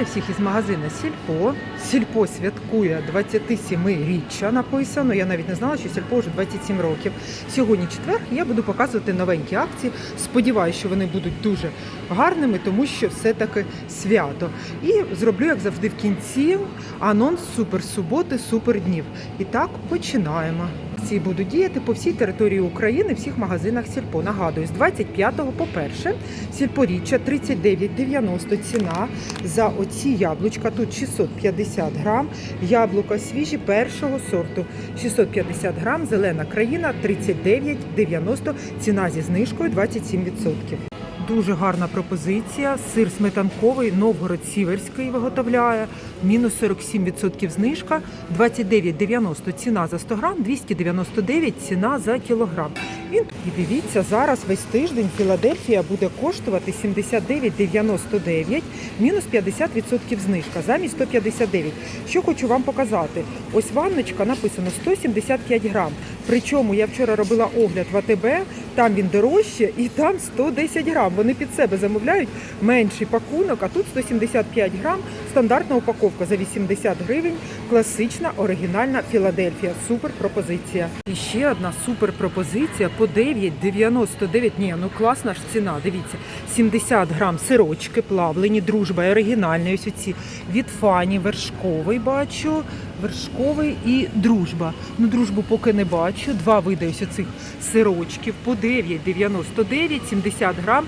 Вітаю всіх із магазину Сільпо. Сільпо святкує 27-річчя написано. Я навіть не знала, що Сільпо вже 27 років. Сьогодні четвер я буду показувати новенькі акції. Сподіваюся, що вони будуть дуже гарними, тому що все-таки свято. І зроблю, як завжди, в кінці анонс суперсуботи, суперднів. І так починаємо. Акції будуть діяти по всій території України, всіх магазинах Сільпо. Нагадую, з 25 по 1 Сільпоріччя 39,90 ціна за оці яблучка. Тут 650 грам. Яблука свіжі першого сорту. 650 грам. Зелена країна 39,90. Ціна зі знижкою 27%. Дуже гарна пропозиція. Сир сметанковий, Новгород Сіверський виготовляє. Мінус 47% знижка, 29,90 ціна за 100 грам, 299 ціна за кілограм. Він і дивіться, зараз весь тиждень Філадельфія буде коштувати 79,99, мінус 50% знижка, замість 159. Що хочу вам показати. Ось ванночка написано 175 грам. Причому я вчора робила огляд в АТБ, там він дорожче і там 110 грам. Вони під себе замовляють менший пакунок, а тут 175 грам, стандартна упаковка за 80 гривень, класична оригінальна Філадельфія. Супер пропозиція. І ще одна супер пропозиція по 9,99. Ні, ну класна ж ціна. Дивіться, 70 грам сирочки плавлені, дружба оригінальні. Ось оці від фані, вершковий бачу. Вершковий і дружба. Ну, дружбу поки не бачу. Два види ось оцих сирочків по 9,99, 70 грам,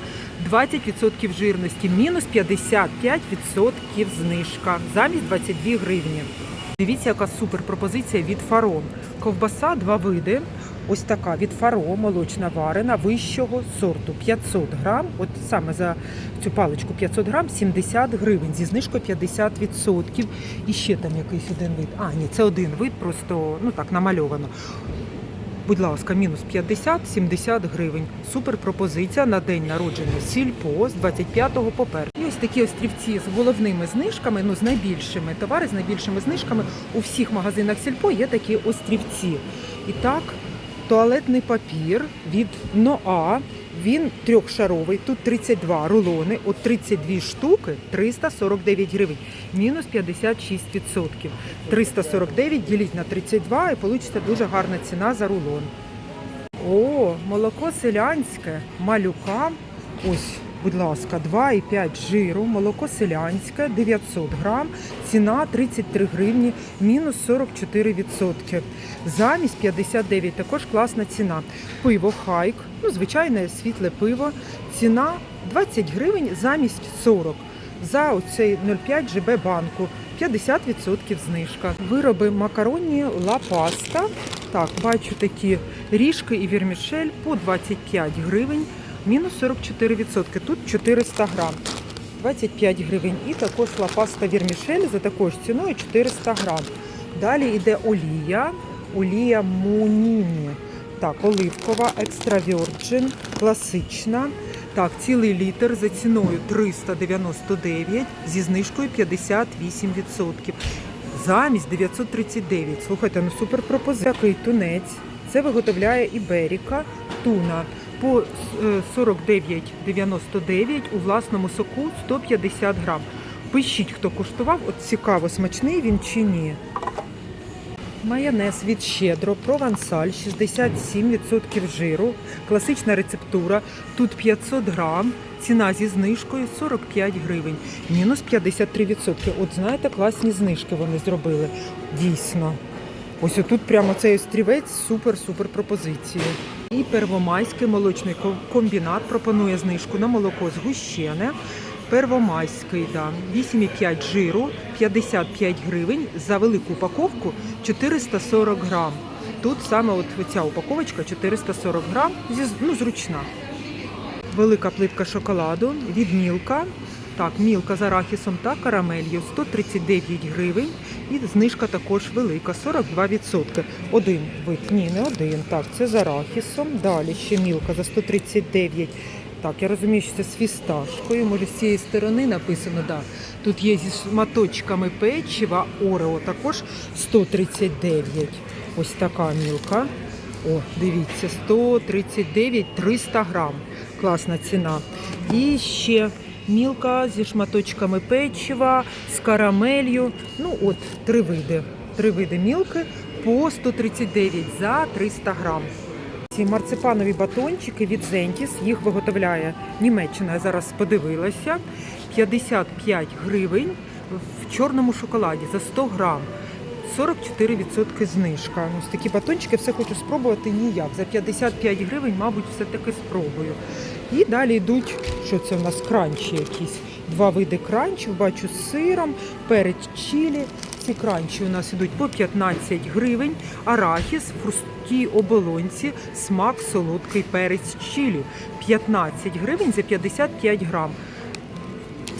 20% жирності, мінус 55% знижка, замість 22 гривні. Дивіться, яка супер пропозиція від Фарон. Ковбаса два види. Ось така від Фаро, молочна варена вищого сорту 500 грам. От саме за цю паличку 500 грам 70 гривень зі знижкою 50%. І ще там якийсь один вид. А, ні, це один вид, просто ну так намальовано. Будь ласка, мінус 50-70 гривень. Супер пропозиція на день народження Сільпо з 25 по 1. І ось такі острівці з головними знижками, ну з найбільшими товари, з найбільшими знижками. У всіх магазинах Сільпо є такі острівці. І так, туалетний папір від Ноа. Він трьохшаровий, тут 32 рулони, от 32 штуки 349 гривень, мінус 56%. 349 діліть на 32 і вийде дуже гарна ціна за рулон. О, молоко селянське, малюка. Ось, будь ласка, 2,5 жиру, молоко селянське, 900 грам, ціна 33 гривні, мінус 44%. Замість 59, також класна ціна. Пиво хайк, ну, звичайне світле пиво, ціна 20 гривень замість 40. За оцей 0,5 ЖБ банку 50% знижка. Вироби макаронні ла паста. Так, бачу такі ріжки і вірмішель по 25 гривень, мінус 44%. Тут 400 грам. 25 гривень. І також лапаста вірмішель за такою ж ціною 400 грам. Далі йде олія. Олія Муніні. Так, оливкова, екстра virgin, класична. Так, цілий літр за ціною 399, зі знижкою 58%. Замість 939. Слухайте, ну супер пропозиція. Такий тунець. Це виготовляє Іберіка, туна по е, 49,99 у власному соку 150 грам. Пишіть, хто куштував, от цікаво, смачний він чи ні. Майонез від щедро, провансаль, 67% жиру, класична рецептура. Тут 500 грам, ціна зі знижкою 45 гривень, мінус 53%. От знаєте, класні знижки вони зробили. Дійсно. Ось отут прямо цей острівець супер-супер пропозиції. І первомайський молочний комбінат пропонує знижку на молоко згущене. Первомайський, да, 8,5 жиру, 55 гривень, за велику упаковку 440 грам. Тут саме от ця упаковочка 440 грам, ну, зручна. Велика плитка шоколаду від Мілка. Так, мілка з арахісом та карамелью 139 гривень. І знижка також велика, 42%. Один вид, ні, не один. Так, це з арахісом. Далі ще мілка за 139. Так, я розумію, що це з фісташкою. Може, з цієї сторони написано, да. Тут є зі шматочками печива, Орео також 139. Ось така мілка. О, дивіться, 139 300 грам. Класна ціна. І ще мілка зі шматочками печива, з карамелью. Ну от три види. Три види мілки по 139 за 300 грам. Ці марципанові батончики від Зентіс, їх виготовляє Німеччина. Я зараз подивилася. 55 гривень в чорному шоколаді за 100 грам. 44% знижка. Ну, Ось такі батончики все хочу спробувати ніяк. За 55 гривень, мабуть, все-таки спробую. І далі йдуть, що це в нас кранчі якісь. Два види кранчів, бачу з сиром, перець чилі. Ці кранчі у нас ідуть по 15 гривень, арахіс, хрусткі оболонці, смак, солодкий перець чилі. 15 гривень за 55 грам.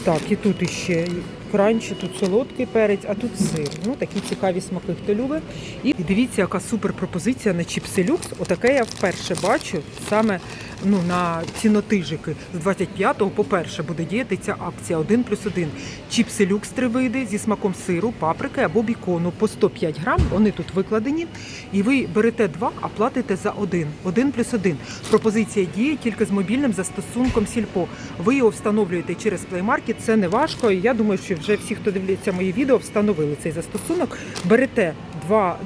Так, і тут іще кранчі, тут солодкий перець, а тут сир. Ну, такі цікаві смаки, хто любить. І дивіться, яка супер пропозиція на чіпси люкс. Отаке я вперше бачу саме ну, на цінотижики. З 25-го, по-перше, буде діяти ця акція 1 плюс 1. Чіпси люкс три види зі смаком сиру, паприки або бікону по 105 грам. Вони тут викладені. І ви берете два, а платите за один. 1 плюс 1. Пропозиція діє тільки з мобільним застосунком Сільпо. Ви його встановлюєте через Market, це не важко. Я думаю, що вже всі, хто дивляться мої відео, встановили цей застосунок. Берете два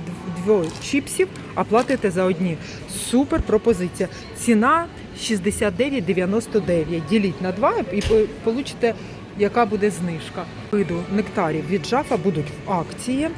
двоє чіпсів, а платите за одні. Супер пропозиція. Ціна 69,99. Діліть на два і получите, яка буде знижка. Виду нектарів від жафа будуть в акції.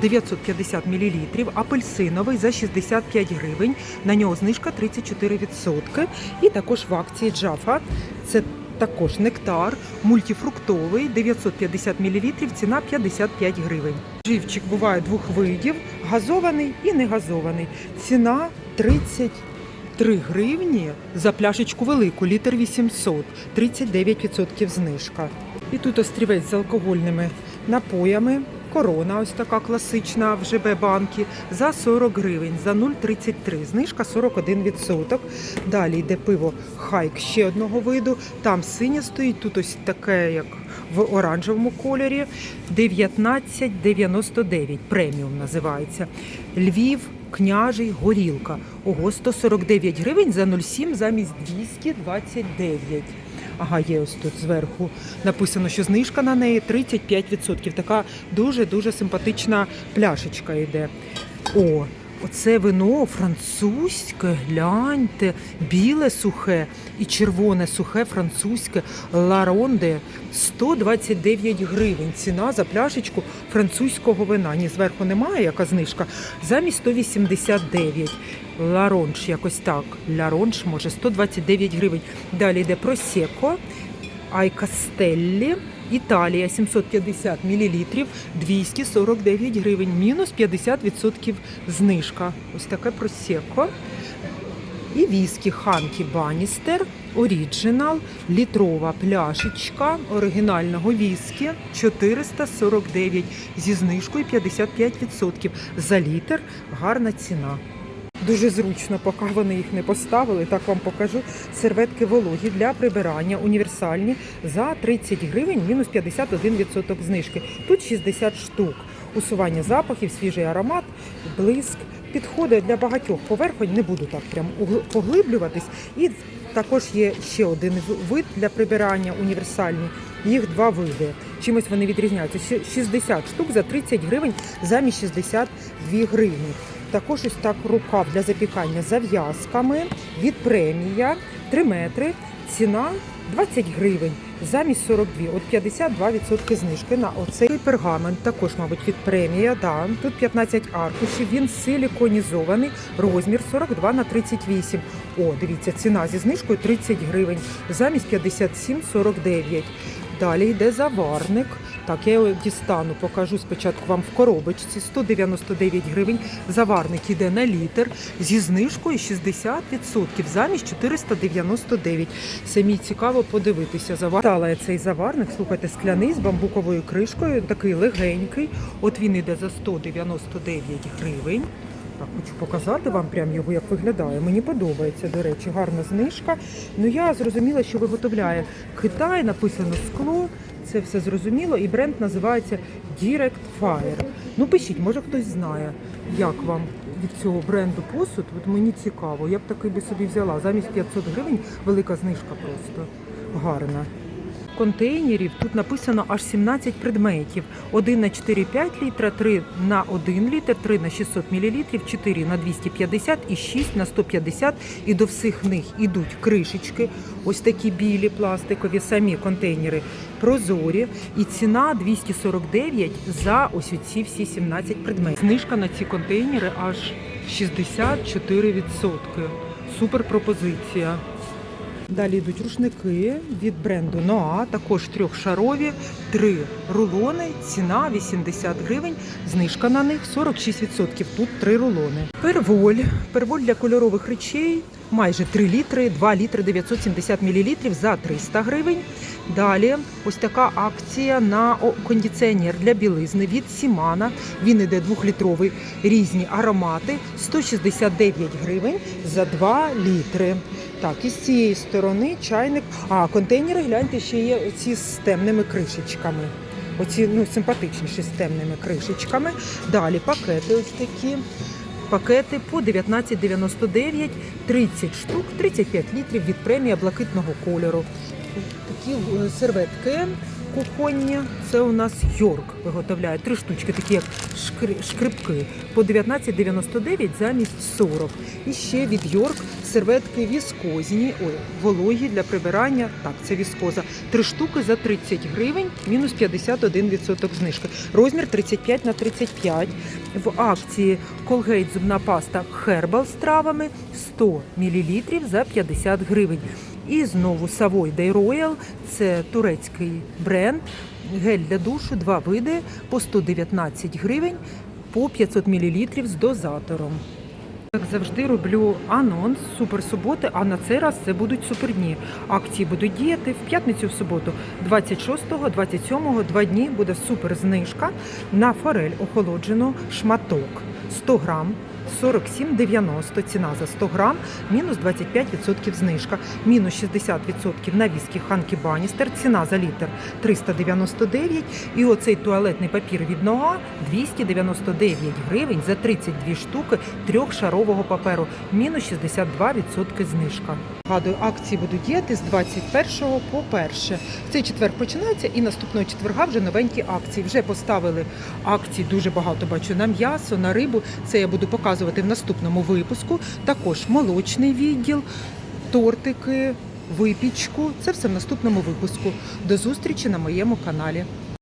950 мл, апельсиновий за 65 гривень. На нього знижка 34%. І також в акції Джафа. Це також нектар, мультифруктовий, 950 мл, ціна 55 гривень. Живчик буває двох видів: газований і негазований. Ціна 33 гривні за пляшечку велику, літр 800, 39% знижка. І тут острівець з алкогольними напоями. Корона, ось така класична в ЖБ банки за 40 гривень, за 0,33, знижка 41%. Далі йде пиво Хайк ще одного виду. Там синє стоїть, тут ось таке, як в оранжевому кольорі. 19,99, преміум називається. Львів, княжий, горілка. Ого, 149 гривень за 0,7 замість 229. Ага, є ось тут зверху написано, що знижка на неї 35%. Така дуже-дуже симпатична пляшечка йде. О, оце вино французьке, гляньте, біле сухе і червоне сухе французьке Ларонде 129 гривень. Ціна за пляшечку французького вина. Ні, зверху немає, яка знижка. Замість 189. Ларонж, якось так. Ларонж, може, 129 гривень. Далі йде просеко, айкастеллі. Італія 750 мл, 249 гривень, мінус 50% знижка. Ось таке просеко. І віскі Ханкі Баністер, Оріджинал, літрова пляшечка оригінального віскі 449 зі знижкою 55%. За літр гарна ціна. Дуже зручно, поки вони їх не поставили, так вам покажу. Серветки вологі для прибирання універсальні за 30 гривень, мінус 51% знижки. Тут 60 штук. Усування запахів, свіжий аромат, блиск. Підходить для багатьох поверхонь, не буду так прям поглиблюватись. І також є ще один вид для прибирання універсальний. Їх два види. Чимось вони відрізняються. Ще 60 штук за 30 гривень замість 62 гривні. Також ось так рукав для запікання зав'язками від премія 3 метри. Ціна 20 гривень замість 42. От 52% знижки на оцей пергамент. Також, мабуть, від премія. Да. Тут 15 аркушів. Він силіконізований. Розмір 42 на 38. О, дивіться, ціна зі знижкою 30 гривень замість 57,49. Далі йде заварник. Так, я дістану, покажу спочатку вам в коробочці. 199 гривень. Заварник іде на літр зі знижкою 60% замість 499. Самі цікаво подивитися. Завартала я цей заварник. Слухайте, скляний з бамбуковою кришкою, такий легенький. От він іде за 199 гривень. Хочу показати вам прям його, як виглядає. Мені подобається, до речі, гарна знижка. Ну я зрозуміла, що виготовляє Китай, написано скло. Це все зрозуміло, і бренд називається Direct Fire. Ну пишіть, може хтось знає, як вам від цього бренду посуд. От мені цікаво. Я б такий би собі взяла. Замість 500 гривень велика знижка просто гарна. Контейнерів тут написано аж 17 предметів. 1 на 4,5 літра, 3 на 1 літр, 3 на 600 мл, 4 на 250 і 6 на 150. І до всіх них ідуть кришечки, ось такі білі пластикові, самі контейнери прозорі. І ціна 249 за ось оці всі 17 предметів. Знижка на ці контейнери аж 64%. Супер пропозиція. Далі йдуть рушники від бренду Noa, також трьохшарові, три рулони, ціна 80 гривень, знижка на них 46%. Тут три рулони. Перволь. Перволь для кольорових речей майже 3 літри, 2 літри 970 мл за 300 гривень. Далі ось така акція на кондиціонер для білизни від Сімана. Він іде двохлітровий, різні аромати, 169 гривень за 2 літри. Так, і з цієї сторони чайник. А контейнери, гляньте, ще є оці з темними кришечками. Оці ну, симпатичніші з темними кришечками. Далі пакети ось такі. Пакети по 19,99, 30 штук, 35 літрів від премія блакитного кольору. Такі е, серветки кухонні. Це у нас Йорк виготовляє. Три штучки, такі як шкри- шкрипки, по 19,99 замість 40. І ще від Йорк серветки віскозні, ой, вологі для прибирання. Так, це віскоза. Три штуки за 30 гривень, мінус 51% знижки. Розмір 35 на 35. В акції Colgate зубна паста Herbal з травами 100 мл за 50 гривень. І знову Savoy Royal – це турецький бренд. Гель для душу, два види по 119 гривень по 500 мл з дозатором. Як завжди роблю анонс суперсуботи, а на цей раз це будуть супердні. Акції будуть діяти в п'ятницю, в суботу, 26-го, 27-го, два дні буде супер знижка на форель охолоджену шматок 100 грам. 47,90 ціна за 100 грам, мінус 25% знижка, мінус 60% на віскі Ханкі Баністер, ціна за літр 399. І оцей туалетний папір від Ноа 299 гривень за 32 штуки трьохшарового паперу, мінус 62% знижка. Гадую, акції будуть діяти з 21 по 1. Цей четвер починається і наступного четверга вже новенькі акції. Вже поставили акції дуже багато бачу на м'ясо, на рибу. Це я буду показувати в наступному випуску. Також молочний відділ, тортики, випічку. Це все в наступному випуску. До зустрічі на моєму каналі.